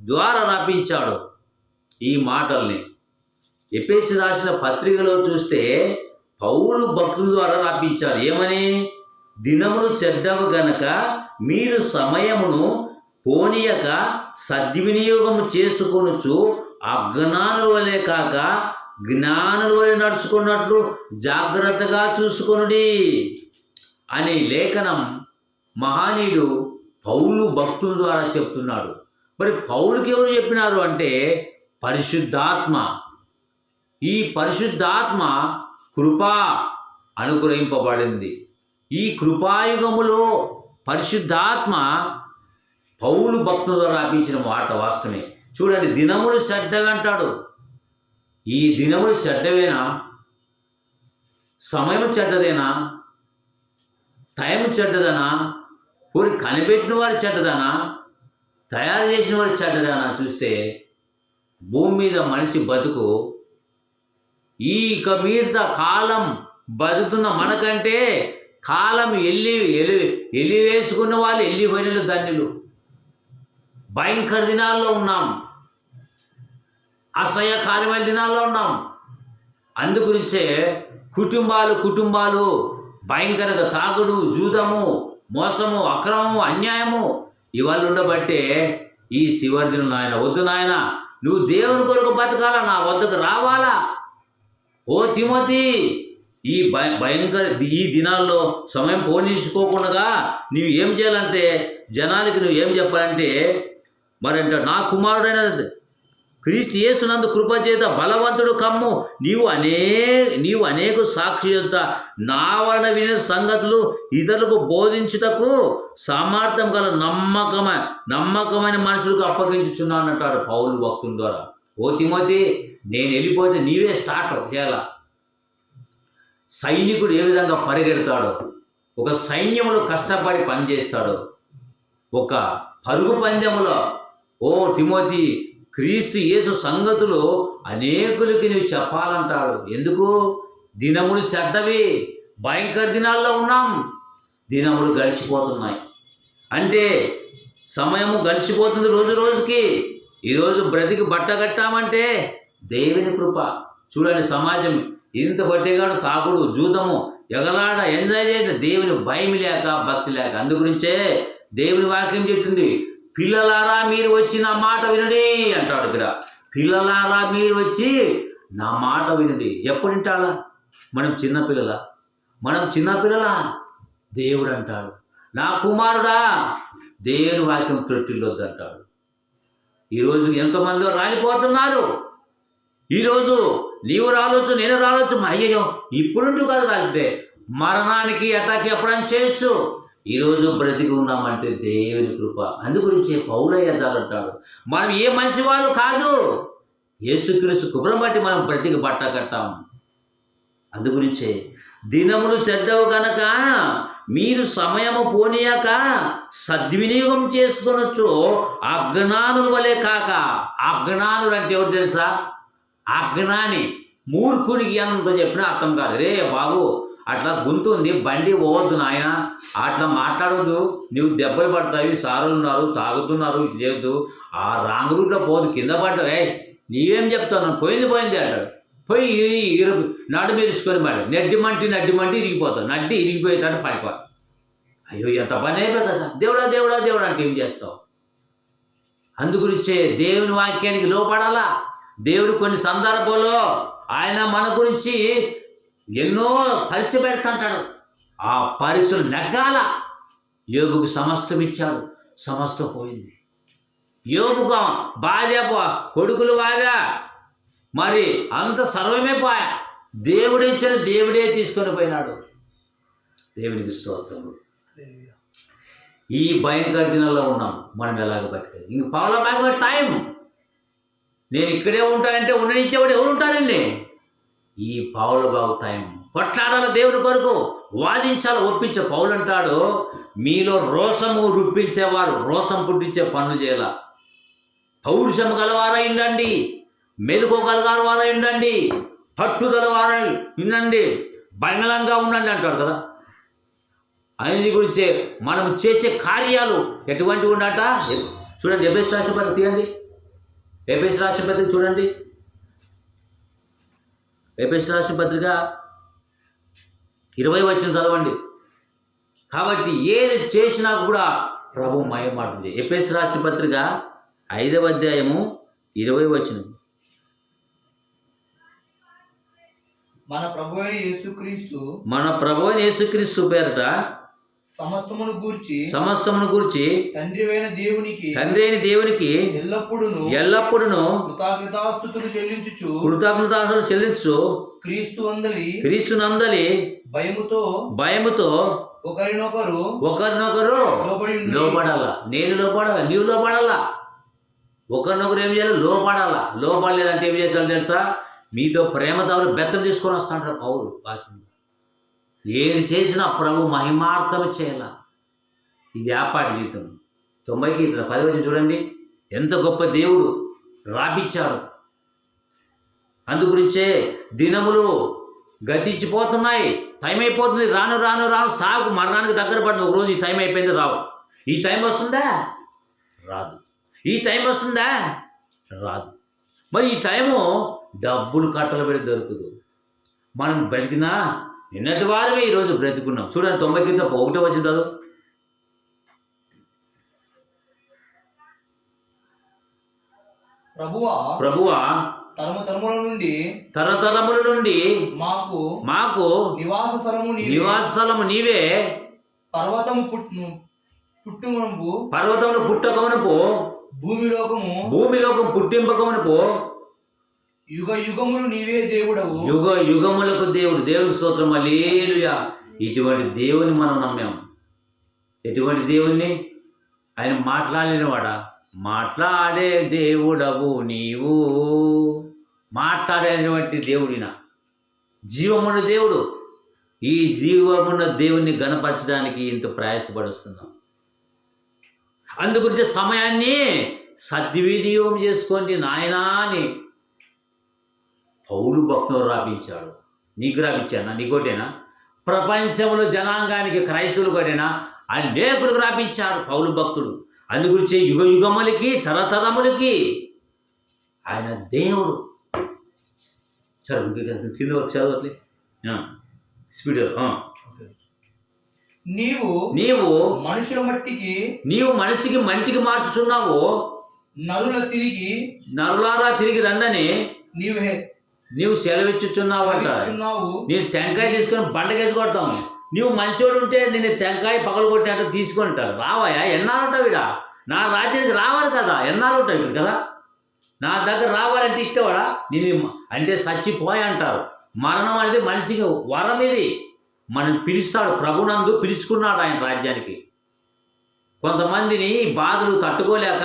ద్వారా రాపించాడు ఈ మాటల్ని. ఎపేసి రాసిన పత్రికలో చూస్తే పౌలు భక్తుల ద్వారా రాపించారు ఏమని? దినములు చెడ్డవు గనక మీరు సమయమును పోనీయక సద్వినియోగం చేసుకొనుచు అజ్ఞానుల వలె కాక జ్ఞానుల వలె నడుచుకున్నట్లు జాగ్రత్తగా చూసుకొనుడి అనే లేఖనం మహానీయుడు పౌలు భక్తుల ద్వారా చెప్తున్నాడు. మరి పౌలుకి ఎవరు చెప్పినారు అంటే పరిశుద్ధాత్మ. ఈ పరిశుద్ధాత్మ కృప అనుగ్రహింపబడింది. ఈ కృపాయుగములో పరిశుద్ధాత్మ పౌలు భక్తుల ద్వారా రాపించిన మాట వాస్తవమే. చూడండి దినములు శ్రద్ధగా అంటాడు. ఈ దినములు చెడ్డవేనా సమయం చెడ్డదేనా టైం చెడ్డదనా పోనీ కనిపెట్టిన వారి చెడ్డదానా తయారు చేసిన వారి చెడ్డదానా చూస్తే భూమి మీద మనిషి బతుకు ఈ ఇక కాలం బతుకుతున్న మనకంటే కాలం ఎల్లి ఎలి ఎల్లి వేసుకున్న వాళ్ళు వెళ్ళిపోయిన ధన్యులు. భయంకర దినాల్లో ఉన్నాం. అసహ్యకార్యమైన దినాల్లో ఉన్నాం. అందుగురించే కుటుంబాలు కుటుంబాలు భయంకరంగా తాగుడు జూదము మోసము అక్రమము అన్యాయము ఇవాళ ఉండబట్టే ఈ శివర్దిను నాయన వద్దు నాయన నువ్వు దేవుని కొరకు బతకాలా? నా వద్దకు రావాలా? ఓ తిమతి ఈ భయ భయంకర ఈ దినాల్లో సమయం పోనించుకోకుండా నువ్వు ఏం చేయాలంటే జనాలకి నువ్వు ఏం చెప్పాలంటే మరంట నా కుమారుడైన క్రీస్తు యేసునందు కృపచేత బలవంతుడు కమ్ము. నీవు అనే నీవు అనేక సాక్షులత నా వలన వినే సంగతులు ఇతరులకు బోధించుటకు సామర్థ్యం గల నమ్మకమైన నమ్మకమైన మనుషులకు అప్పగించుచున్నానంటాడు పౌలు భక్తుల ద్వారా. ఓ తిమోతి నేను వెళ్ళిపోతే నీవే స్టార్ట్ చేయాల సైనికుడు ఏ విధంగా పరిగెడతాడో ఒక సైన్యములో కష్టపడి పనిచేస్తాడు ఒక పరుగు పందెంలో ఓ తిమోతి క్రీస్తు యేసు సంగతులు అనేకులకి నువ్వు చెప్పాలంటాడు. ఎందుకు? దినములు చెడ్డవి. భయంకర దినాల్లో ఉన్నాం. దినములు గడిచిపోతున్నాయి. అంటే సమయము గడిచిపోతుంది రోజు రోజుకి. ఈరోజు బ్రతికి బట్ట కట్టామంటే దేవుని కృప. చూడండి సమాజం. ఇంత పట్టేగాడు తాకుడు జూతము ఎగలాడ ఎంజాయ్ చేయడం దేవుని భయం లేక భక్తి లేక. అందు గురించే దేవుని వాక్యం చెప్తుంది. పిల్లలారా మీరు వచ్చి నా మాట వినండి అంటాడు ఇక్కడ. పిల్లలారా మీరు వచ్చి నా మాట వినండి. ఎప్పుడు వింటాడా మనం చిన్నపిల్లల మనం చిన్నపిల్లల దేవుడు అంటాడు. నా కుమారుడా దేవుని వాక్యం తొట్టిల్లొద్దు అంటాడు ఈరోజు ఎంతమంది రాలిపోతున్నారు. ఈరోజు నీవు రావచ్చు నేను రావచ్చు అయ్యయ్యో ఇప్పుడుంటూ కాదు రాలితే మరణానికి అటాక్ ఎప్పుడైనా చేయొచ్చు. ఈరోజు బ్రతికి ఉన్నామంటే దేవుని కృప. అందుగురించి పౌలయ్య అంటాడు మనం ఏ మంచివాళ్ళు కాదు. యేసుక్రీస్తు కృపను బట్టి మనం బ్రతికి బట్ట కట్టాం. అందుగురించే దినములు చెడ్డవు గనక మీరు సమయము పోనీయాక సద్వినియోగం చేసుకొనొచ్చు. అజ్ఞానుల వలె కాక. అజ్ఞానులు అంటే ఎవరు తెలుసా? అజ్ఞాని. మూర్ఖునికి ఎంత చెప్పినా అర్థం కాదు. రే బాబు అట్లా గుంతుంది బండి పోవద్దు నాయన. అట్లా మాట్లాడవద్దు నువ్వు దెబ్బలు పడతావి సారులు ఉన్నారు తాగుతున్నారు ఇది చేయొద్దు ఆ రాంగ్ రూట్లో పోదు కింద పడ్డావు. నీవేం చెప్తాను పోయింది పోయింది అంటాడు. పోయి ఇరు నడు మెరుచుకొని మరి నడ్డి మంటి నడ్డి మంటి ఇరిగిపోతావు. నడ్డి ఇరిగిపోయేటట్టు పడిపో అయ్యో ఎంత పని అయిపోయి కదా. దేవుడా దేవుడా దేవుడా అంటే ఏం చేస్తావు? అందుగురించే దేవుని వాక్యానికి లోపడాలా దేవుడు కొన్ని సందర్భాల్లో ఆయన మన గురించి ఎన్నో పరీక్ష పెడుతుంటాడు. ఆ పరీక్షలు నెగ్గాల. యోగుకు సమస్తం ఇచ్చాడు. సమస్తం పోయింది. యోగుగా భార్య కొడుకులు బాగా. మరి అంత సర్వమే పోయా. దేవుడు ఇచ్చిన దేవుడే తీసుకొని పోయినాడు. దేవునికి స్తోత్రము ఈ భయంకర దినాల్లో ఉన్నాం. మనం ఎలాగ బతికేది ఇంక పావుల టైం నేను ఇక్కడే ఉంటానంటే ఉండనిచ్చేవాడు ఎవరు ఉంటారండి? ఈ పావుల బాగు టైం కొట్లాడాల దేవుని కొరకు వాదించాలి ఒప్పించే పౌలు అంటాడు మీలో రోషము రుప్పించేవారు రోసం పుట్టించే పనులు చేయాల. పౌరుషము గలవారై ఉండండి మెలుకోగలగాల వారై ఉండండి పట్టుదల వారై ఉండండి బంగళంగా ఉండండి అంటాడు కదా. అనేది గురించే మనం చేసే కార్యాలు ఎటువంటి ఉండట? చూడండి ఎబిఎస్ రాసిన తీయండి. ఎబిఎస్ రాసిన పత్రిక చూడండి. ఎబిఎస్ రాసిన పత్రిక ఇరవై వచ్చిన చదవండి. కాబట్టి ఏది చేసినా కూడా ప్రభు మయమాటుంది ఎపిఎస్ రాసిన పత్రిక ఐదవ అధ్యాయము ఇరవై వచ్చిన మన ప్రభు యేసుక్రీస్తు మన ప్రభు యేసుక్రీస్తు పేరట సమస్తమును గూర్చి సమస్తమును గురించి తండ్రి అయిన దేవునికి తండ్రి అయిన దేవునికి ఎల్లప్పుడూ ఎల్లప్పుడూ కృతజ్ఞతాస్థుతులు చెల్లించుచు కృతజ్ఞతాసులు చెల్లించు క్రీస్తు అందలి క్రీస్తునందలి భయముతో భయముతో ఒకరినొకరు ఒకరినొకరు లోపడాల నేను లోపడాల నీవు లోపడాలా ఒకరినొకరు ఏం చేయాలి? లోపడాల లోపడలేదంటే ఏం చేశారు తెలుసా? మీతో ప్రేమతో బెత్తం తీసుకొని వస్తాంటారు పౌరు వాక్యం ఏది చేసినా ప్రభు మహిమార్థం చేయాల. ఇది ఏపాటి జీవితం. తొంభైకి ఇతర పది వచ్చిన చూడండి. ఎంత గొప్ప దేవుడు రాపిచ్చాడు అందుగురించే దినములు గతించిపోతున్నాయి. టైం అయిపోతుంది రాను రాను రాను సాగు. మరణానికి దగ్గర పడింది ఒక రోజు ఈ టైం అయిపోయింది రావు. ఈ టైం వస్తుందా? రాదు. ఈ టైం వస్తుందా? రాదు. మరి ఈ టైము డబ్బులు కట్టలు పెట్టి దొరకదు. మనం బ్రతికినా నిన్నటి వారమే ఈరోజు బ్రతుకున్నాం. చూడండి తొంభై కింద ఒకటో వచ్చిన చదువు. ప్రభువా ప్రభువా తరము తరముల నుండి తరతరముల నుండి మాకు మాకు నివాస స్థలము నీవే. నివాస స్థలము నీవే. పర్వతము పుట్టు పుట్టుమునంపు పర్వతమును పుట్టకమునపు భూమిలోకము భూమిలోకం పుట్టింపకమునపు యుగ యుగములు నీవే దేవుడవు. యుగ యుగములకు దేవుడు దేవుని స్తోత్రం. అలేలుయా ఇటువంటి దేవుని మనం నమ్మాం. ఎటువంటి దేవుణ్ణి? ఆయన మాట్లాడినవాడా మాట్లాడే దేవుడవు నీవు. మాట్లాడేటువంటి దేవుడిన. జీవమున్న దేవుడు. ఈ జీవమున్న దేవుణ్ణి గణపరచడానికి ఇంత ప్రయాసపడుస్తున్నాం. అందుగురించి సమయాన్ని సద్వినియోగం చేసుకోండి నాయనా అని పౌలు భక్తులు రాపించాడు. నీకు రాపించానా? నీకోటేనా? ప్రపంచంలో జనాంగానికి క్రైస్తవులు కొట్టేనా అనేకులకు రాపించాడు పౌలు భక్తుడు. అందుగురించి యుగ యుగములకి తరతరములకి ఆయన దేవుడు. చదువు ఇంకొక కింద వరకు చదవట్లే స్పీడ్ నీవు నీవు మనుషుల మట్టికి నీవు మనిషికి మంటికి మార్చుచున్నావు. నరుల తిరిగి నరులారా తిరిగి రండని నీవు నీవు సెలవిచ్చుచున్నావు. అంటారు ఇచ్చుచున్నావు నేను టెంకాయ తీసుకొని బండకేసి కొడతాము. నువ్వు మంచోడు ఉంటే నేను టెంకాయ పగలు కొట్టినట్టు తీసుకుంటాడు రావాయా ఎన్నాళ్ళు ఉంటావు ఇడ నా రాజ్యానికి రావాలి కదా ఎన్నాళ్ళు ఉంటావు ఇక్కడ కదా? నా దగ్గర రావాలంటే ఇచ్చేవాడా? నేను అంటే చచ్చిపోయి అంటారు. మరణం అనేది మనిషికి వరం ఇది. మనం పిలుస్తాడు ప్రభునందు పిలుచుకున్నాడు ఆయన రాజ్యానికి. కొంతమందిని బాధలు తట్టుకోలేక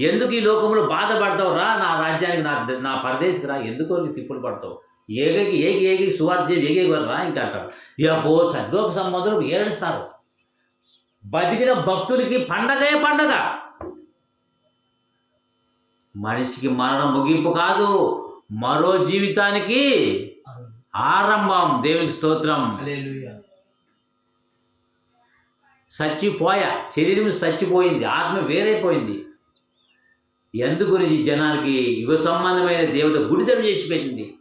ఎందుకు ఈ లోకంలో బాధపడతావు రా? నా రాజ్యానికి నా నా పరదేశికి రా. ఎందుకో నీ తిప్పులు పడతావు? ఏగకి ఏగి ఏగి సువార్త చేసి ఏగేగి రా ఇంకా అంటారు. ఇక పో చదువుకు సంబంధం ఏడుస్తారు. బతికిన భక్తులకి పండగే పండగ. మనిషికి మరణం ముగింపు కాదు. మరో జీవితానికి ఆరంభం. దేవునికి స్తోత్రం. చచ్చిపోయా శరీరం చచ్చిపోయింది ఆత్మ వేరైపోయింది. ఎందుకు జనాలకి యుగ సంబంధమైన దేవత గుడితం చేసి పెట్టింది.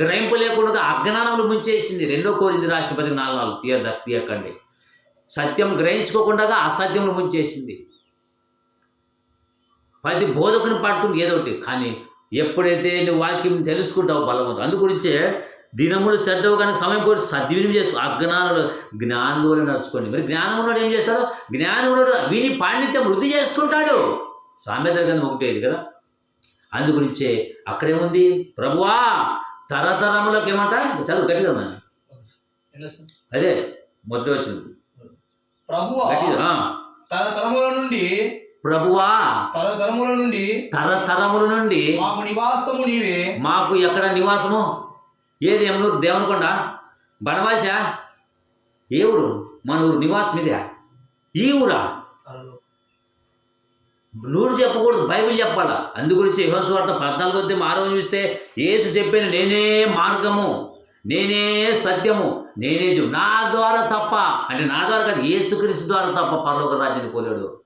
గ్రహింపు లేకుండా అజ్ఞానములు ముంచేసింది. రెండో కోరింది రాష్ట్రపతి నాలుగు నాలుగు. తీయ తీయకండి. సత్యం గ్రహించుకోకుండా అసత్యములు ముంచేసింది. ప్రతి బోధకుని పడుతుంది ఏదో ఒకటి. కానీ ఎప్పుడైతే నువ్వు వాక్యం తెలుసుకుంటావు బలవంతం అందు గురించే దినములు శ్రద్ధవు కనుక సమయం కూడా సద్వినియం చేసుకో. అజ్ఞానులు జ్ఞానులు కూడా నడుచుకోండి. మరి జ్ఞానం ఉన్నాడు ఏం చేస్తాడు? జ్ఞానుడు విని పాండిత్యం వృద్ధి చేసుకుంటాడు. సామెత గ్రంథం ఒకటే ఇది కదా? అందు గురించే అక్కడేముంది? ప్రభువా తరతరములకు ఏమంట? చదువు గట్టిగా? అదే మొదటి వచ్చింది ప్రభువా. తరతరముల నుండి ప్రభువా తరతరముల నుండి తరతరముల నుండి మాకు నివాసము నీవే. మాకు ఎక్కడ నివాసము? ఏది ఏమనూరు దేవనకొండ బనవాస ఏ ఊరు? మన ఊరు నివాసం ఇదే ఈ ఊరా? నూరు చెప్పకూడదు బైబిల్ చెప్పాలా. అందుగురించి యహోస్వార్త పద్నాలుగు వద్ద ఆరో చూస్తే యేసు చెప్పిన నేనే మార్గము నేనే సత్యము నేనే జీవం. నా ద్వారా తప్ప అంటే నా ద్వారా కాదు యేసుక్రీస్తు ద్వారా తప్ప పరలోక రాజ్యాన్ని పోలేడు.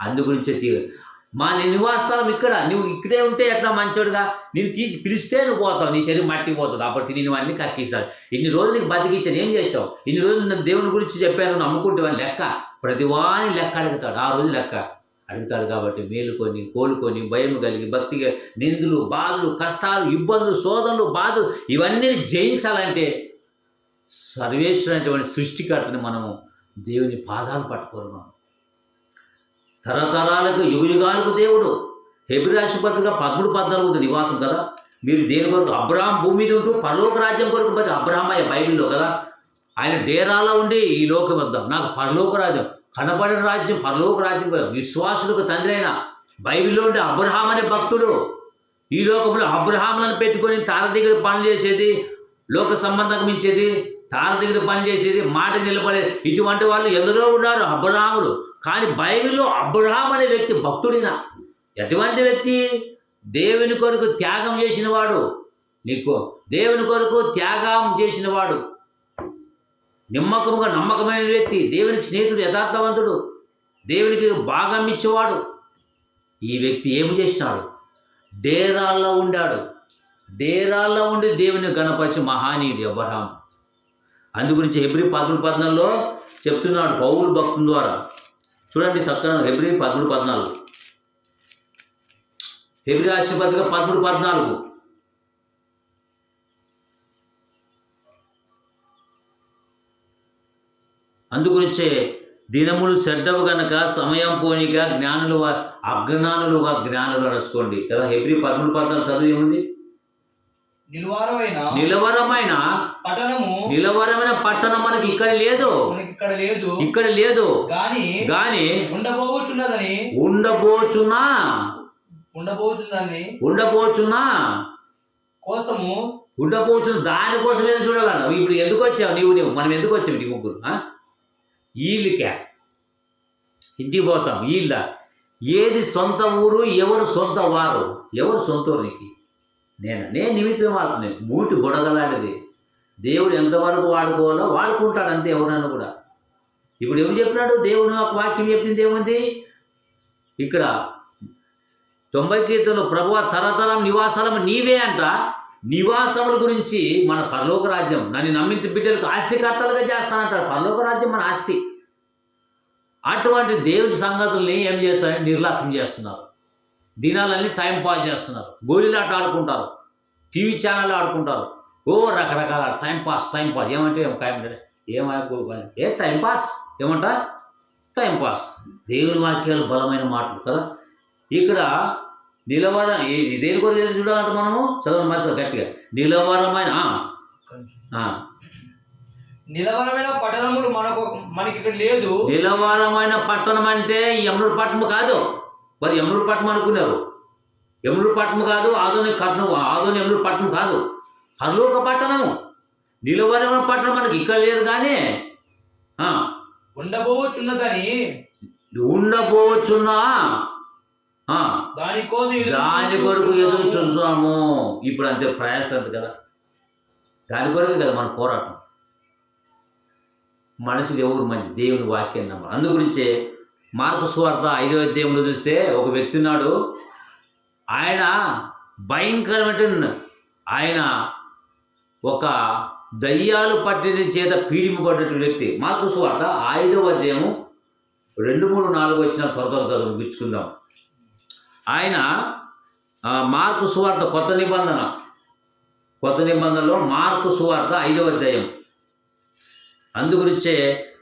అందుగురించి తీ- మా నీ నివాసస్థలం ఇక్కడ నువ్వు ఇక్కడే ఉంటే ఎట్లా మంచోడుగా? నేను తీసి పిలిస్తే నువ్వు పోతావు నీ శరీరం మట్టి పోతుంది. అప్పుడు తిని అన్ని కక్కిస్తాడు ఇన్ని రోజులు నీకు బతికిచ్చాను ఏం చేస్తావు? ఇన్ని రోజులు నేను దేవుని గురించి చెప్పాను నమ్ముకుంటే లెక్క. ప్రతివాని లెక్క అడుగుతాడు ఆ రోజు లెక్క. అడుగుతాడు కాబట్టి మేలుకొని కోలుకొని భయం కలిగి భక్తిగా నిందులు బాధలు కష్టాలు ఇబ్బందులు శోధనలు బాధలు ఇవన్నీ జయించాలంటే సర్వేశ్వరైనటువంటి సృష్టికర్తని మనము దేవుని పాదాలు పట్టుకోరు తరతరాలకు యుగయుగాలకు దేవుడు. హెబ్రిరాశి పత్రిక పదమూడు పద్నాలుగు నివాసం కదా. మీరు దేని కొరకు? అబ్రాహం భూమి మీద ఉంటూ పరలోక రాజ్యం కొరకు పది అబ్రహాం అయ్యే బైబిల్లో కదా. ఆయన డేరాలో ఉండి ఈ లోకం వద్దాం నాకు పరలోక రాజ్యం. కనబడిన రాజ్యం పరలోక రాజ్యం విశ్వాసులకు తండ్రి అయిన బైబిల్లో ఉండే అబ్రహాం అనే భక్తుడు ఈ లోకంలో అబ్రహాంలను పెట్టుకొని తార దగ్గర పని చేసేది లోక సంబంధం మించేది తార దగ్గర పని చేసేది మాట నిలబడేది ఇటువంటి వాళ్ళు ఎందరో ఉన్నారు అబ్రహాములు. కానీ బైబిల్లో అబ్రహాం అనే వ్యక్తి భక్తుడిన ఎటువంటి వ్యక్తి? దేవుని కొరకు త్యాగం చేసిన వాడు. నీకు దేవుని కొరకు త్యాగం చేసిన వాడు. నిమ్మకముగా నమ్మకమైన వ్యక్తి దేవునికి స్నేహితుడు యథార్థవంతుడు దేవునికి భాగం ఇచ్చేవాడు. ఈ వ్యక్తి ఏమి చేసినాడు? డేరాల్లో ఉండాడు. డేరాల్లో ఉండి దేవుని గణపరిచి మహానీయుడు అబ్రహాం. అందు గురించి హెబ్రి పదమూడు పద్నాలుగులో చెప్తున్నాడు పౌరులు భక్తుల ద్వారా. చూడండి చక్కగా హెబ్రి పదమూడు పద్నాలుగు. హెబ్రి రాష్ట్రపతిగా పదమూడు పద్నాలుగు. అందుగురించే దినములు చెడ్డవు గనక సమయం పోనిగా జ్ఞానులు అజ్ఞానులుగా జ్ఞానులు నడుచుకోండి కదా హెబ్రి పదమూడు పద్నాలుగు చదువు ఏముంది? నిలువారమైన నిలవరమైన పట్టణము నిలవరమైన పట్టణం మనకి ఇక్కడ లేదు. మనకి ఇక్కడ లేదు. ఇక్కడ లేదు. గాని గాని ఉండబోచున్నదని ఉండబోచున్నా. ఉండబోచున్నదని ఉండబోచున్నా. కోసము ఉండబోచున్న దానికోసం ఏదో చూడాలన్న ఇప్పుడు ఎందుకు వచ్చావు? నీవు నీవు. మనం ఎందుకు వచ్చావు ఇంటికి ముగ్గురు? ఆ? వీళ్ళకే ఇంటికి పోతాం వీళ్ళ ఏది సొంత ఊరు ఎవరు సొంత వారు? ఎవరు సొంత ఊరు నీకు? నేను? నేను నిమిత్తం మాత్రమే మూటి బుడగలాంటిది. దేవుడు ఎంతవరకు వాడుకోవాలో వాడుకుంటాడు అంతే ఎవరన్నా కూడా. ఇప్పుడు ఏం చెప్పినాడు? దేవుడు నాకు వాక్యం చెప్పింది ఏముంది? ఇక్కడ తొంభై కీర్తనలో ప్రభు తరతరం నివాసాలం నీవే అంట. నివాసముల గురించి మన పరలోక రాజ్యం నన్ను నమ్మించి బిడ్డలకు ఆస్తికర్తలుగా చేస్తానంటారు. పరలోక రాజ్యం మన ఆస్తి. అటువంటి దేవుడి సంగతుల్ని ఏం చేస్తారని నిర్లక్ష్యం చేస్తున్నారు. దినాలన్నీ టైం పాస్ చేస్తున్నారు. గోళీలాట ఆడుకుంటారు. టీవీ ఛానల్ ఆడుకుంటారు. ఓ రకరకాల టైం పాస్ టైం పాస్. ఏమంటే ఏం ఏమై ఏ టైం పాస్? ఏమంట? Time pass. దేవుని వాక్యాలు బలమైన మాటలు కదా. ఇక్కడ నిలవర దేని కొరకు చూడాలంటే మనము? చదవండి మరి గట్టిగా. నిలవరమైన నిలవరమైన పట్టణములు మనకు మనకి ఇక్కడ లేదు. నిలవరమైన పట్టణం అంటే యమునూరు పట్టణం కాదు. మరి యమునూరు పట్టణం అనుకున్నారు. యమునూరు పట్టణం కాదు ఆధునిక పట్టణం ఆధునిక యమునూరు పట్టణం కాదు. పరలోక పట్టణము. నిలవరమైన పట్టణం మనకి ఇక్కడ లేదు కానీ ఉండబోచున్నదని ఉండబోచున్నా దానికోసం దాని కొరకు ఎదురు. చూస్తున్నాము ఇప్పుడు అంతే ప్రయాస అంతే కదా. దాని కొరకే కదా మన పోరాటం. మనుషులు ఎవరు మంచి దేవుని వాక్యం నమ్మాలి అందు గురించే మార్పు స్వార్థ ఐదో అధ్యాయంలో చూస్తే ఒక వ్యక్తి ఉన్నాడు. ఆయన భయంకరమైన ఆయన ఒక దయ్యాలు పట్టిన చేత పీడింపబడ్డటువంటి వ్యక్తి. మార్పు స్వార్థ ఐదవ అధ్యాయము రెండు మూడు నాలుగు వచ్చిన త్వర త్వర చదువు గుచ్చుకుందాం ఆయన మార్కు సువార్త కొత్త నిబంధన. కొత్త నిబంధనలో మార్కు సువార్త ఐదవ అధ్యాయం. అందుగురించే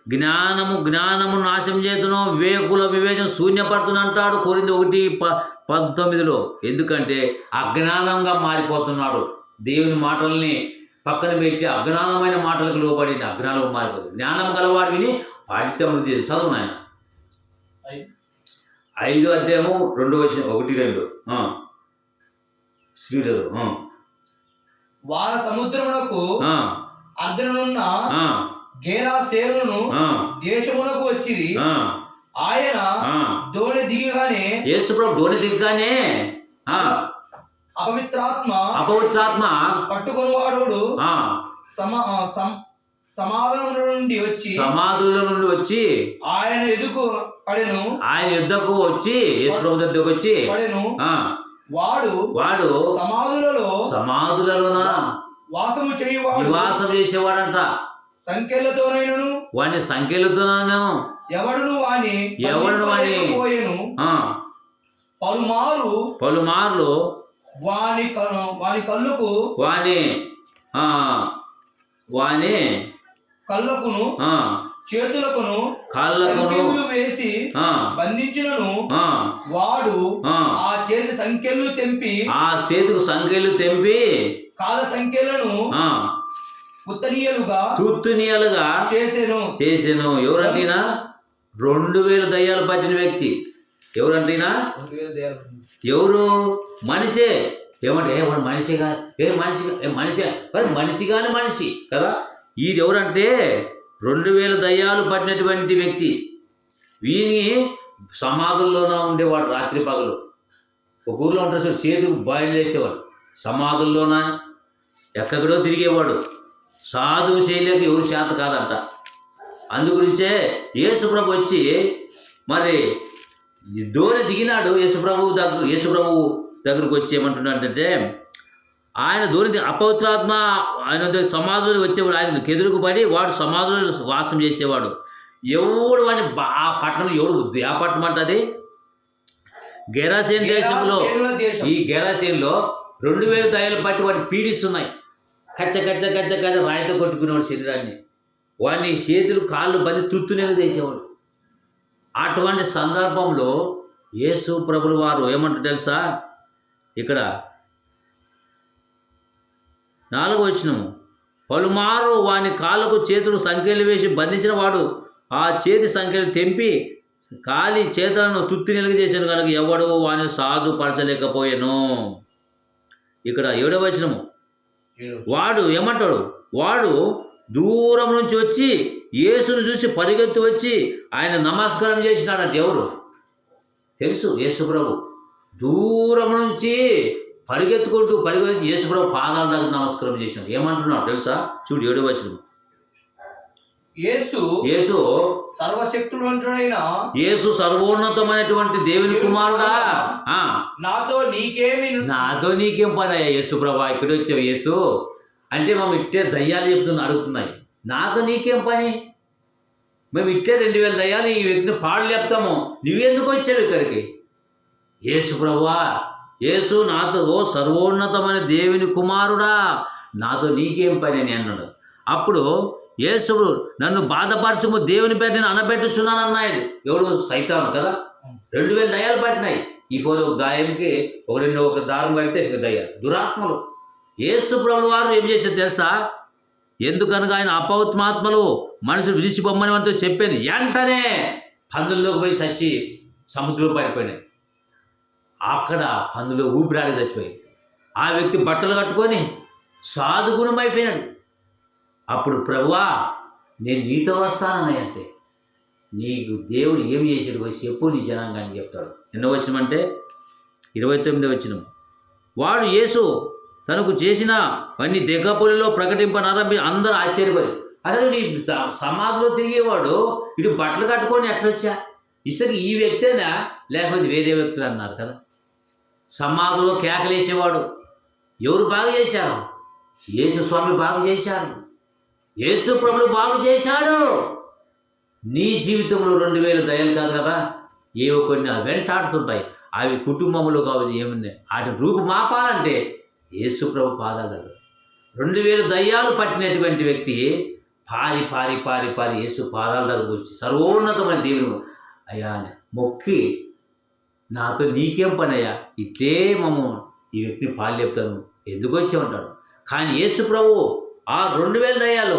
జ్ఞానము జ్ఞానము నాశనం చేతును వివేకుల వివేచన శూన్యపడుతుని అంటాడు కోరింది ఒకటి ప పంతొమ్మిదిలో. ఎందుకంటే అజ్ఞానంగా మారిపోతున్నాడు. దేవుని మాటల్ని పక్కన పెట్టి అజ్ఞానమైన మాటలకు లోబడి అజ్ఞానం మారిపోతుంది. జ్ఞానం గలవాడిని పాఠ్యం చేసి చదువు నాయన. ఐదు అధ్యాయము రెండు వచ్చిన ఒకటి రెండు. స్పీడ్. వార సముద్రమునకు. అర్ధనున్న. గేరా సేవను ఆ. దేశమునకు వచ్చిరి ఆ. ఆయన. దోణి దిగగానే యేసుప్రభు ధోని దిగ్గానే ఆ. అపవిత్రాత్మ అపవిత్రాత్మ పట్టుకొని వాడు. సమ ఆ, సం- సమాధానం నుండి వచ్చి సమాధుల నుండి వచ్చి ఆయన ఎదుకు పడెను. ఆయన యుద్ధకు వచ్చి యేసుప్రభు యుద్ధకు వచ్చి పడెను. ఆ వాడు వాడు సమాధులలో సమాధులలోన వాసము చేయువాడు. నివాసం చేసేవాడంట. సంఖ్యలతోనైనను వాడిని సంఖ్యలతోనూ ఎవడును వాని ఎవడును వాని- పోయెను ఆ, పలుమారు పలుమార్లు వాని వాని కళ్ళుకు వాని ఆ, వాని కళ్ళకును ఆ, చేతులకును కాళ్ళకును. వేసి ఆ, బంధించినను. ఆ, వాడు ఆ, చేతి సంఖ్యలు తెంపి ఆ చేతికి సంఖ్యలు తెంపి కాల సంఖ్యలను ఆ, ఉత్తరీయులుగా తుత్తునియలుగా చేసెను. చేసాను. ఎవరంటేనా? రెండు వేల దయ్యాలు పట్టిన వ్యక్తి. ఎవరంటేనా? ఎవరు? మనిషే. ఏమంటే ఏ మనిషిగా ఏ మనిషి ఏ మనిషి మనిషి కాని మనిషి కదా? ఈయన రెండు వేల దయ్యాలు పట్టినటువంటి వ్యక్తి. వీని సమాధుల్లోనే ఉండేవాడు రాత్రి పగలు. ఒక ఊర్లో ఉంటారు సార్ చేతులు బాయిలు వేసేవాడు సమాధుల్లోన ఎక్కడో తిరిగేవాడు. సాధువు చేయలేక ఎవరు చేత కాదంట. అందుగురించే యేసుప్రభు వచ్చి మరి ఈ దిగినాడు. యేసుప్రభు దగ్గర యేసుప్రభువు దగ్గరకు వచ్చి ఏమంటున్నాడంటే ఆయన ధోని ది- అపవిత్రాత్మ ఆయన సమాధులు వచ్చేవాడు ఆయన ఎదురుకు పడి వాడు సమాధులు వాసం చేసేవాడు. ఎవడు వాడిని ఆ పట్టణం ఎవడు ఆ పట్టణం అంటది గెరాసేన్ దేశంలో. ఈ గెరాసేన్లో రెండు వేల దయలు పట్టి వాడిని పీడిస్తున్నాయి. కచ్చ కచ్చ కచ్చ కచ్చ రాయితో కొట్టుకునేవాడు శరీరాన్ని. వాడిని చేతులు కాళ్ళు బంది తుత్తునేలు చేసేవాడు. అటువంటి సందర్భంలో యేసు ప్రభులు వారు ఏమంటారు తెలుసా? ఇక్కడ నాలుగో వచ్చినము పలుమారు వాని కాళ్ళకు చేతులు సంఖ్యలు వేసి బంధించిన వాడు ఆ చేతి సంఖ్యలు తెంపి కాలి చేతులను తుత్తి నిలుగు చేశాను కనుక ఎవడు వాని సాధుపరచలేకపోయాను ఇక్కడ ఏడవ వచనము. వాడు ఏమంటాడు? వాడు దూరం నుంచి వచ్చి యేసును చూసి పరిగెత్తి వచ్చి ఆయన నమస్కారం చేసినాడంట ఎవరు? తెలుసు యేసుప్రభు దూరం నుంచి పరిగెత్తుకుంటూ పరిగెత్తి యేసుప్రభు పాదాల దగ్గర నమస్కారం చేసినాడు ఏమంటున్నాడు తెలుసా? చూడు ఏడవ వచనం. యేసు యేసు సర్వోన్నతమైనటువంటి దేవుని కుమారుడా. నాతో నీకేమి నాతో నీకేం పని అయ్యా యేసు ప్రభా? ఇక్కడ వచ్చావు యేసు? అంటే మేము ఇట్టే దయ్యాలు చెప్తున్నా అడుగుతున్నాయి. నాతో నీకేం పని? మేము ఇట్టే రెండు వేల దయ్యాలు ఈ వ్యక్తిని పాడు చెప్తాము నువ్వెందుకు వచ్చావు ఇక్కడికి? యేసు ప్రభువా యేసు నాతో ఓ సర్వోన్నతమైన దేవుని కుమారుడా నాతో నీకేం పని అని అన్నాడు. అప్పుడు యేసుడు నన్ను బాధపరచము దేవుని పేరు నేను అనబెట్టుచున్నాను అన్నాడు. ఎవడు? సైతాను కదా. రెండు వేల దయాలు పట్టినాయి. ఈ ఫోన్ ఒక దాయంకి ఒక రెండు ఒక దారం పడితే దయ దయ్యాలు. దురాత్మలు. యేసు ప్రభులు వారు ఏం చేశారు తెలుసా? ఎందుకనగా ఆయన అపౌత్మాత్మలు మనుషులు విడిచిపోమ్మని మనతో చెప్పాను. వెంటనే పందుల్లోకి పోయి చచ్చి సముద్రంలో పడిపోయినాయి. అక్కడ పందులో ఊపిరాడి చచ్చిపోయి. ఆ వ్యక్తి బట్టలు కట్టుకొని సాధుగుణమైపోయినాడు అప్పుడు ప్రభువా నేను నీతో వస్తానన్నయ్య నీకు దేవుడు ఏం చేశాడు వయసు చెప్పు నీ జనాంగాన్ని చెప్తాడు. ఎన్నో వచ్చినమంటే ఇరవై తొమ్మిది వచ్చిన వాడు యేసు తనకు చేసిన అన్ని దిగపులిలో ప్రకటింపనారంభి అందరూ ఆశ్చర్యపోయి అసలు నీ సమాధిలో తిరిగేవాడు ఇటు బట్టలు కట్టుకొని ఎట్లొచ్చా? ఇసరికి ఈ వ్యక్తేనా? లేకపోతే వేరే వ్యక్తులు అన్నారు కదా. సమాధిలో కేకలేసేవాడు ఎవరు బాగు చేశారు? యేసు స్వామి బాగు చేశారు. యేసు ప్రభులు బాగు చేశాడు. నీ జీవితంలో రెండు వేల దయలు కాదు కదా? ఏవో కొన్ని వెంటాడుతుంటాయి. అవి కుటుంబంలో కావచ్చు ఏముంది? వాటి రూపు మాపాలంటే యేసు ప్రభు పాదాలు. రెండు వేల దయ్యాలు పట్టినటువంటి వ్యక్తి పారి పారి పారి పారి యేసు పాదాల దగ్గర వచ్చి సర్వోన్నతమైన దేవుని అయ్యా అని మొక్కి నాతో నీకేం పని అయ్యా ఇట్లే మమ్మ ఈ వ్యక్తిని పాలు చెప్తాను ఎందుకు వచ్చామంటాడు కానీ యేసు ప్రభు ఆ రెండు వేల దయ్యాలు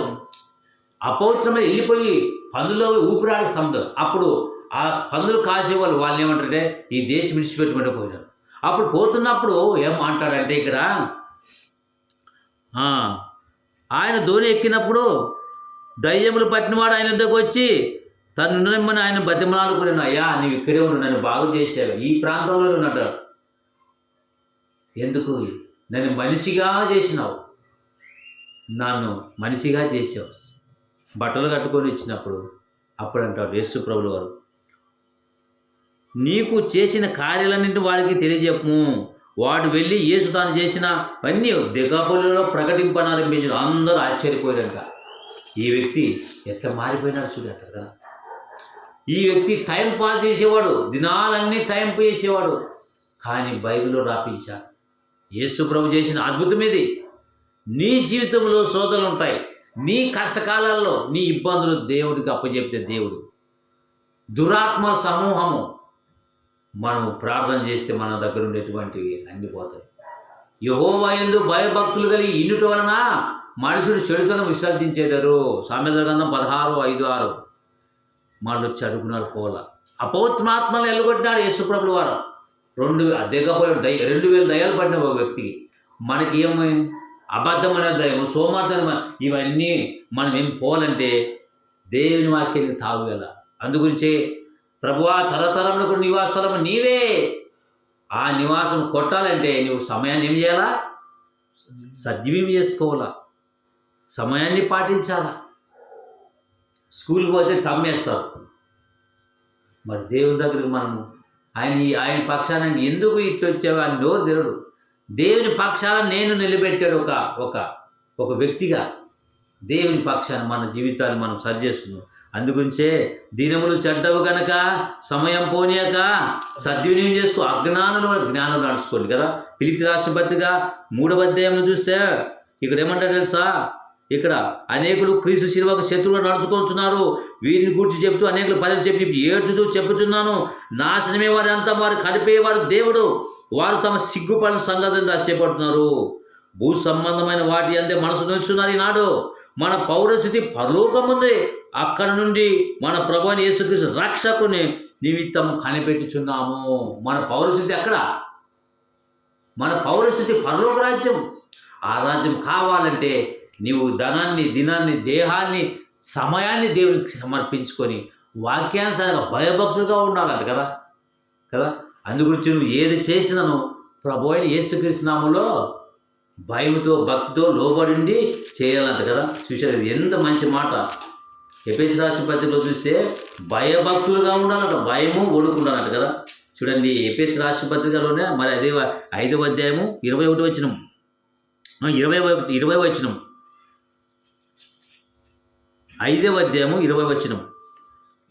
అపవిత్రమే వెళ్ళిపోయి పందులో ఊపిరాడి సముద్రం అప్పుడు ఆ పందులు కాసేవాళ్ళు వాళ్ళు ఏమంటారంటే ఈ దేశం విడిచిపెట్టుకుంటూ పోయినారు. అప్పుడు పోతున్నప్పుడు ఏం అంటాడంటే ఇక్కడ ఆయన ధోని ఎక్కినప్పుడు దయ్యములు పట్టినవాడు ఆయన వద్దకు వచ్చి తను ఉండమని ఆయన బతిమలాడుకున్నాను. అయ్యా నీవు ఇక్కడే ఉండు నన్ను బాగు చేశావు ఈ ప్రాంతంలో ఉన్నట ఎందుకు? నన్ను మనిషిగా చేసినావు. నన్ను మనిషిగా చేసావు. బట్టలు కట్టుకొని ఇచ్చినప్పుడు అప్పుడు అంటాడు యేసు ప్రభులు వారు నీకు చేసిన కార్యాలన్నింటి వారికి తెలియజెప్పు. వాడు వెళ్ళి యేసు తాను చేసిన అన్నీ దిగాపల్లిలో ప్రకటింపనారంభించిన అందరూ ఆశ్చర్యపోయారంట. ఈ వ్యక్తి ఎంత మారిపోయినాడు చూడట కదా. ఈ వ్యక్తి టైం పాస్ చేసేవాడు దినాలన్నీ టైం చేసేవాడు కానీ బైబిల్లో రాపించా యేసు ప్రభు చేసిన అద్భుతం ఇది నీ జీవితంలో శోధనలు ఉంటాయి. నీ కష్టకాలాల్లో నీ ఇబ్బందులు దేవుడికి అప్పచెప్తే దేవుడు. దురాత్మ సమూహము మనము ప్రార్థన చేస్తే మన దగ్గర ఉండేటువంటివి అన్ని పోతాయి. యహోవా భయభక్తులు కలిగి ఇండుట వలన మనుషుడు చెడుతను విసర్జించేదారు సామెత గ్రంథం పదహారు ఐదు ఆరు. మళ్ళీ వచ్చి అడుగున్నారు పోవాల? అపౌత్మాత్మలు ఎల్లగొట్టినాడు యేసుప్రభులు వారు. రెండు దిగపోయి దయ రెండు వేలు దయాలు పడిన ఒక వ్యక్తికి. మనకి ఏమై అబద్ధమైన దయము సోమార్థన ఇవన్నీ మనం ఏం పోవాలంటే దేవుని వాక్యాన్ని తాగుగల అందుగురించే ప్రభువా తరతరములకు నివాసస్థలము నీవే. ఆ నివాసం కొట్టాలంటే నువ్వు సమయాన్ని ఏం చేయాలా? సద్వినియోగం చేసుకోవాలా. సమయాన్ని పాటించాలా? స్కూల్కి పోతే తమ్మేస్తారు. మరి దేవుని దగ్గరికి మనము ఆయన ఆయన పక్షాన ఎందుకు ఇట్లా వచ్చావు అని నోరు తెరడు దేవుని పక్షాన నేను నిలబెట్టాడు ఒక ఒక ఒక వ్యక్తిగా. దేవుని పక్షాన మన జీవితాన్ని మనం సరి చేసుకున్నాం. అందుగురించే దినములు చెడ్డవు గనక సమయం పోనీయక సద్వినియోగం చేసుకో అజ్ఞానంలో జ్ఞానం నడుచుకోండి కదా. పిలిపి రాష్ట్రపతిగా మూడవ అధ్యాయంలో చూస్తే ఇక్కడ ఏమంటారు తెలుసా? ఇక్కడ అనేకులు క్రీస్తు శిల్వకు శత్రువులు నడుచుకుంటున్నారు. వీరిని గురించి చెప్తూ అనేకులు పదవి చెప్పి ఏడ్చుతూ చెప్పుచున్నాను. నాశనమే వారి అంతా వారు కలిపేవారు దేవుడు. వారు తమ సిగ్గుపడిన సంగతిని ఆశ్చర్యపడుతున్నారు భూ సంబంధమైన వాటి అందే మనసు నుంచున్నారు ఈనాడు. మన పౌరస్థితి పరలోకం ఉంది. అక్కడ నుండి మన ప్రభుని యేసుక్రీస్తు రక్షకుని నిమిత్తం కనిపెట్టుచున్నాము. మన పౌరస్థితి అక్కడ మన పౌరస్థితి పరలోక రాజ్యం. ఆ రాజ్యం కావాలంటే నీవు ధనాన్ని దినాన్ని దేహాన్ని సమయాన్ని దేవునికి సమర్పించుకొని వాక్యానుసారంగా భయభక్తులుగా ఉండాలంట కదా? కదా? అందుగురించి నువ్వు ఏది చేసినను ప్రభు అయిన యేసుక్రీస్తు భయంతో భక్తితో లోబడిండి చేయాలంట కదా? చూశారు? ఎంత మంచి మాట. ఎపిఎస్ రాష్ట్ర పత్రికలో చూస్తే భయభక్తులుగా ఉండాలంట భయము ఒడుకుండాలంట కదా? చూడండి ఎపిఎస్ రాష్ట్ర పత్రికలోనే మరి అదే ఐదవ అధ్యాయము ఇరవై ఒకటి వచ్చినం ఇరవై ఒకటి ఇరవై వచ్చినం ఐదవ అధ్యాయము ఇరవై వచ్చినం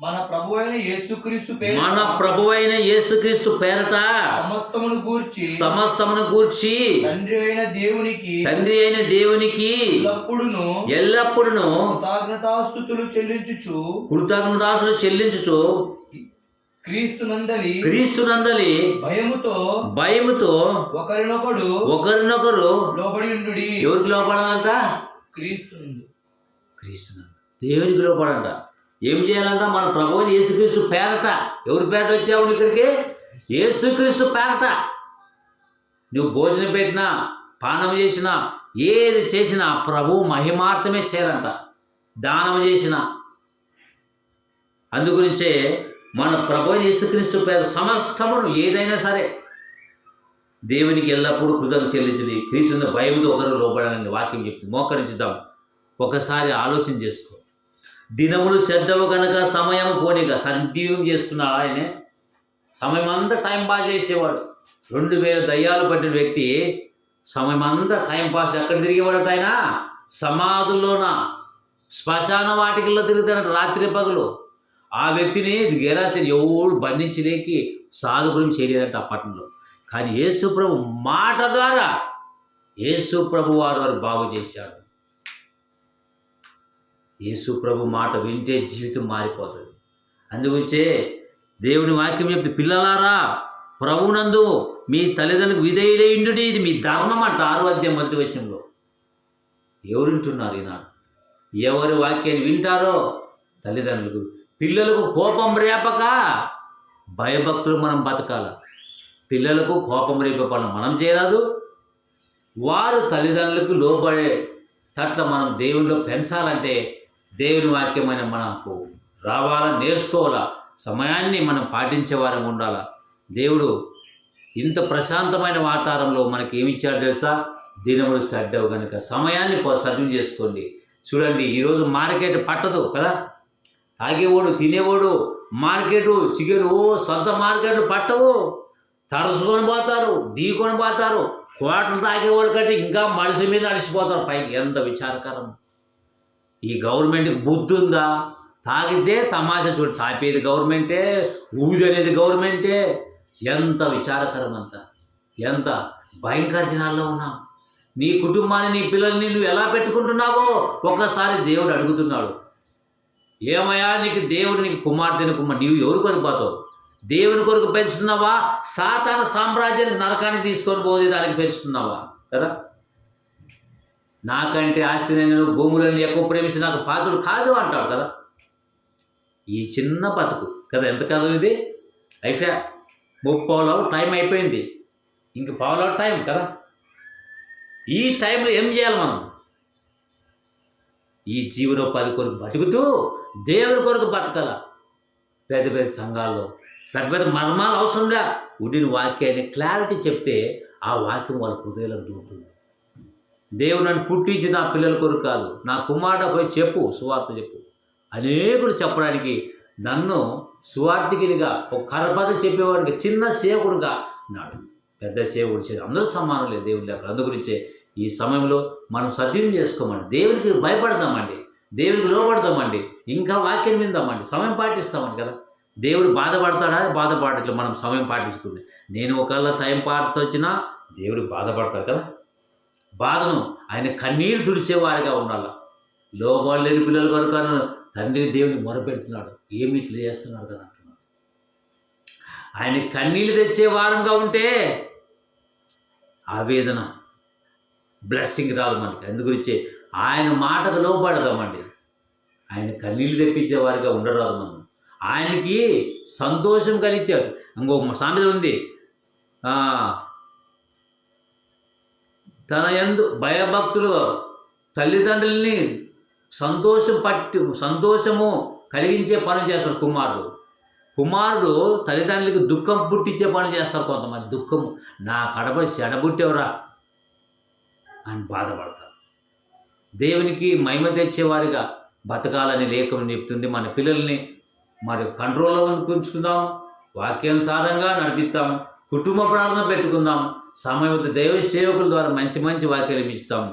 మన ప్రభు అయిన యేసుక్రీస్తు మన ప్రభువైన యేసుక్రీస్తు పేరట సమస్తమును గూర్చి సమస్తమును గూర్చి తండ్రి అయిన దేవునికి తండ్రి అయిన దేవునికి ఎల్లప్పుడును ఎల్లప్పుడూ కృతజ్ఞతాస్థుతులు చెల్లించుచు కృతజ్ఞతాసులు చెల్లించుతూ క్రీస్తు నందలి క్రీస్తు నందలి భయముతో భయముతో ఒకరినొకడు ఒకరినొకరు లోబడి ఉండుడి. ఎవరికి లోపడాలంట క్రీస్తు క్రీస్తు నందు. దేవునికి లోపడంట ఏం చేయాలంట? మన ప్రభువుని యేసుక్రీస్తు పేరట. ఎవరి పేరట వచ్చావు ఇక్కడికి? యేసుక్రీస్తు పేరట. నువ్వు భోజనం పెట్టినా పానం చేసినా ఏది చేసినా ప్రభు మహిమార్థమే చేయాలంట. దానం చేసిన. అందుగురించే మన ప్రభు యేసుక్రీస్తు పేద సమస్తమును ఏదైనా సరే. దేవునికి ఎల్లప్పుడూ కృతజ్ఞత చెల్లించింది క్రీస్తుని భయంతో ఒకరు లోపడాలని వాక్యం చెప్తుంది. మోకరించుదాం ఒకసారి ఆలోచన చేసుకో. దినములు చెడ్డవు కనుక సమయం పోనీక సద్వినియోగం చేసుకున్నాడు ఆయనే. సమయం అంతా టైం పాస్ చేసేవాడు. రెండు వేల దయ్యాలు పట్టిన వ్యక్తి సమయం అంతా టైం పాస్ ఎక్కడ తిరిగేవాడు ఆయన? సమాధుల్లోన. శ్మశాన వాటికల్లో తిరుగుతాడు రాత్రి పగలు. ఆ వ్యక్తిని గేరాసి ఎవడు బంధించలేకి సాధు గురించి చేయలేదంట ఆ పట్టణంలో కానీ యేసుప్రభు మాట ద్వారా యేసుప్రభు వారు వారు బాగు చేశాడు యేసు ప్రభు మాట వింటే జీవితం మారిపోతుంది. అందుగురించే దేవుని వాక్యం చెప్తే పిల్లలారా ప్రభునందు మీ తల్లిదండ్రులకు విధేయులైండుటి ఇది మీ ధర్మం అంట ఆరు అధ్యాయం మొదటి వచ్చంలో ఎవరుంటున్నారు ఈనాడు? ఎవరి వాక్యాన్ని వింటారో? తల్లిదండ్రులకు. పిల్లలకు కోపం రేపక భయభక్తులు మనం బతకాల. పిల్లలకు కోపం రేపే పనులు మనం చేయరాదు. వారు తల్లిదండ్రులకు లోబడే తట్ల మనం దేవుళ్ళు పెంచాలంటే దేవుని వాక్యమైన మనకు రావాలా నేర్చుకోవాలా సమయాన్ని మనం పాటించే వారం ఉండాలా? దేవుడు ఇంత ప్రశాంతమైన వాతావరణంలో మనకి ఏమిచ్చాడు తెలుసా? దినములు సడ్డవు కనుక సమయాన్ని పో- సద్వినియోగం చేసుకోండి. చూడండి ఈరోజు మార్కెట్ పట్టదు కదా? తాగేవాడు తినేవాడు మార్కెట్ చికెన్ ఓ సొంత మార్కెట్ పట్టవు. తరుచుకొని పోతారు దీకొని పోతారు కోటలు తాగేవాడు కంటే ఇంకా మనిషి మీద నడిచిపోతారు పైకి ఎంత విచారకరం. ఈ గవర్నమెంట్కి బుద్ధి ఉందా? తాగితే తమాషా చూడు తాపేది గవర్నమెంటే ఊది అనేది గవర్నమెంటే. ఎంత విచారకరం అంత ఎంత భయంకర దినాల్లో ఉన్నాం. నీ కుటుంబాన్ని నీ పిల్లల్ని నువ్వు ఎలా పెట్టుకుంటున్నావో ఒక్కసారి దేవుడు అడుగుతున్నాడు. ఏమయ్యా నీకు దేవుడు నీకు కుమార్తెను కుమార్ నీవు ఎవరు కొనిపోతావు? దేవుని కొరకు పెంచుతున్నావా? సాతాన సామ్రాజ్యానికి నరకానికి తీసుకొని పోతే దానికి పెంచుతున్నావా? కదా? నాకంటే ఆశ్చర్యంగా భూములను ఎక్కువ ప్రేమించి నాకు పాత్రుడు కాదు అంటాడు కదా. ఈ చిన్న బతుకు కదా ఎంత కాదు ఇది? అయిపోయా ముప్పావులో టైం అయిపోయింది. ఇంక పావులో టైం కదా. ఈ టైంలో ఏం చేయాలి మనం? ఈ జీవనోపాధి కొరకు బతుకుతూ దేవుడి కొరకు బతకాల. పెద్ద పెద్ద సంఘాల్లో పెద్ద పెద్ద మర్మాలు అవసరం లే ఉడిన వాక్యాన్ని క్లారిటీ చెప్తే ఆ వాక్యం వాళ్ళ హృదయంలో దూరుతుంది. దేవుడు నన్ను పుట్టించి నా పిల్లల కొరకు కాదు. నా కుమారుడు పోయి చెప్పు సువార్త చెప్పు. అనేకులు చెప్పడానికి నన్ను సువార్థికునిగా ఒక కరపద చెప్పేవాడికి చిన్న సేవకుడుగా నాడు. పెద్ద సేవకుడు చేసి అందరూ సమానం లేదు దేవుడు లేక అందుగురించే ఈ సమయంలో మనం సద్వినియోగం చేసుకోమండి. దేవుడికి భయపడదామండి. దేవుడికి లోపడదామండి ఇంకా వాక్యం విందామండి. సమయం పాటిస్తామండి కదా. దేవుడు బాధపడతాడా? బాధపడట్లేదు. మనం సమయం పాటించుకుంటే. నేను ఒకవేళ టైం పాటిస్తూ వచ్చినా దేవుడు బాధపడతాడు కదా. బాధను ఆయన కన్నీరు తుడిచేవారిగా ఉండాలి. లోపాలు లేని పిల్లలు కొరకు తండ్రి దేవుని మొరపెడుతున్నాడు. ఏమి ఇట్లా చేస్తున్నాడు కదా అంటున్నాడు. ఆయన కన్నీళ్ళు తెచ్చే వారంగా ఉంటే ఆవేదన బ్లెస్సింగ్ రాదు మనకి. అందుగురించి ఆయన మాటకు లోపడదామండి ఆయన కన్నీళ్ళు తెప్పించే వారిగా ఉండరాదు మనం. ఆయనకి సంతోషం కలిగించారు ఇంకో సామెత ఉంది. తన యందు భయభక్తులు తల్లిదండ్రుల్ని సంతోషం పట్టి సంతోషము కలిగించే పని చేస్తాడు కుమారుడు. కుమారుడు తల్లిదండ్రులకి దుఃఖం పుట్టించే పని చేస్తారు కొంతమంది. దుఃఖం నా కడప చెడబుట్టేవరా అని బాధపడతారు. దేవునికి మహిమ తెచ్చేవారిగా బతకాలని లేఖనం చెప్తుంది మన పిల్లల్ని మరి కంట్రోల్లో ఉంచుకుందాం వాక్యానుసారంగా నడిపిస్తాం కుటుంబ ప్రార్థన పెట్టుకుందాం సమయవత దైవ సేవకుల ద్వారా మంచి మంచి వాక్యాలు ఇస్తాం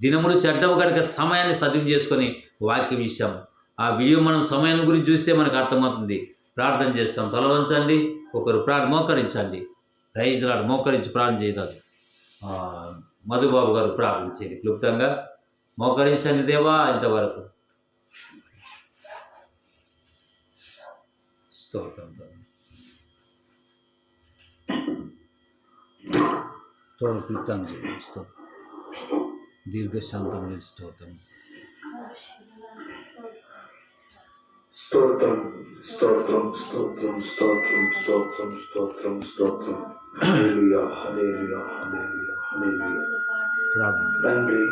దినములు చెడ్డవు కనుక సమయాన్ని సద్వినియోగం చేసుకొని వాక్యం ఇస్తాము ఆ వీడియో మనం సమయం గురించి చూస్తే మనకు అర్థమవుతుంది. ప్రార్థన చేస్తాం. తల వంచండి ఒకరు ప్రార్థన మోకరించండి. రైజ్ లాడు మోకరించి ప్రార్థన చేద్దాం. మధుబాబు గారు ప్రార్థించేది క్లుప్తంగా మోకరించండి దేవా ఇంతవరకు. స్తోత్రం తోడు క్లుప్తంగా చేయండి స్తోత్రం దీర్ఘశాంతం స్తోత్రం స్తోత్రం స్తోత్రం స్తోత్రం స్తోత్రం స్తోత్రం స్తోత్రం స్తోత్రం హల్లెలూయా హల్లెలూయా హల్లెలూయా హల్లెలూయా ప్రార్థన తండ్రి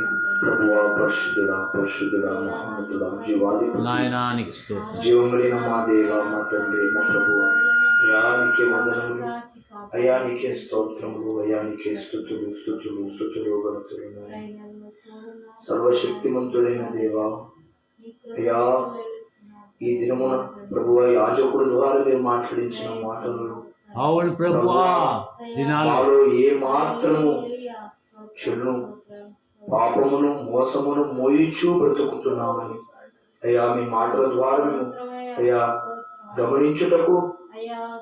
ప్రభువా పరిశుద్ధుడా పరిశుద్ధుడా మహోన్నతుడా జీవాది నాయనానికి స్తోత్రం జీవములైన మా దేవ మా తండ్రి మా ప్రభువ అయానికే వందనములు అయానికే స్తోత్రములు అయానికే స్థుతులు స్థుతులు స్థుతులు గణతులు సర్వశక్తిమంతుడైన దేవా అయ్యా ఈ దినమున ప్రభువ యాజకుడు ద్వారా మీరు మాట్లాడించిన మాటలు అవును ప్రభువా దినాలు మాలో ఏ మాత్రము చెడు పాపమును మోసమును మోయిచూ బ్రతుకుతున్నామని. అయ్యా మీ మాటల ద్వారా మేము అయ్యా గమనించుటకు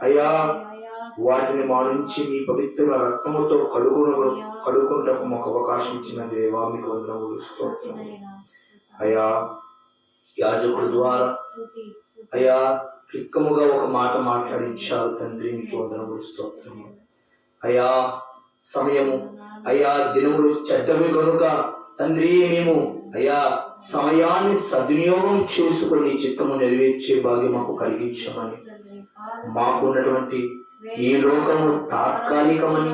అయ్యా వాటిని మా నుంచి మీ పవిత్ర రక్తముతో కడుగున కడుగుటకు మాకు అవకాశం ఇచ్చిన దేవా మీకు వందనములు అయ్యా యాజకుడు ద్వారా అయ్యా క్లిక్కముగా ఒక మాట మాట్లాడించారు తండ్రి మీకు వందనములు స్తోత్రము అయ్యా సమయము అయ్యా దినములు చెడ్డవి కనుక తండ్రి మేము అయ్యా సమయాన్ని సద్వినియోగం చేసుకొని చిత్తము నెరవేర్చే భాగ్యం మాకు కలిగించమని. మాకున్నటువంటి ఈ లోకము తాత్కాలికమని